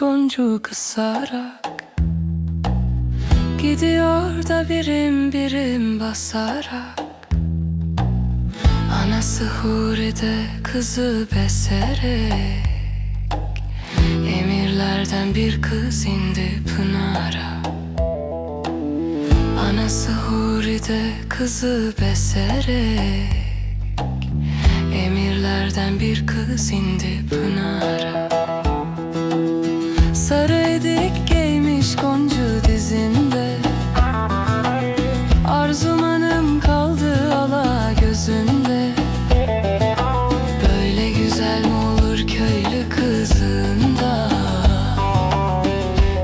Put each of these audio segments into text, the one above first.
boncuğu kısarak Gidiyor da birim birim basarak. Anası Huri'de kızı beserek Emirlerden bir kız indi Pınar'a. Anası Huri'de kızı beserek Emirlerden bir kız indi Pınar'a Sarı edik giymiş koncu dizinde. Arzumanım kaldı ala gözünde. Böyle güzel mi olur köylü kızında?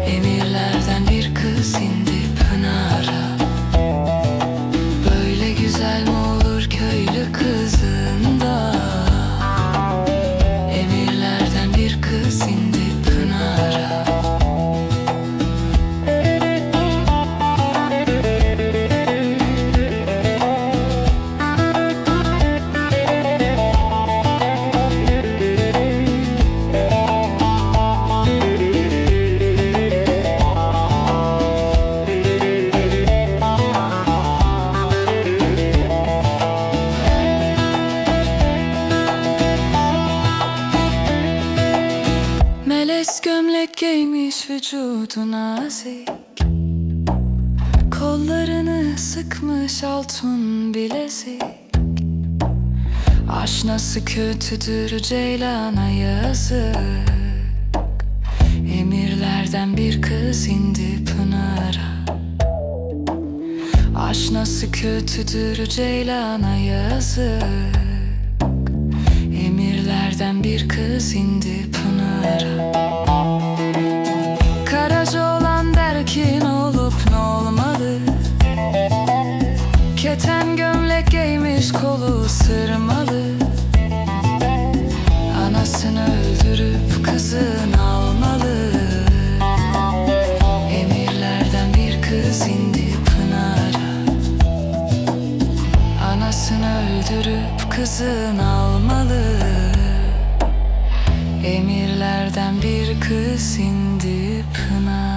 Emirlerden bir kız indi Pınar'a. Böyle güzel mi olur köylü kızında Melez gömlek giymiş vücudu nazik Kollarını sıkmış altın bilezik Aşnası kötüdür ceylana yazık. Emirlerden bir kız indi Pınar'a. Aşnası kötüdür ceylana yazık. Emirlerden bir kız indi Pınar'a sırmalı. Anasını öldürüp kızın almalı. Emirlerden bir kız indi Pınar'a. Anasını öldürüp kızın almalı. Emirlerden bir kız indi Pınar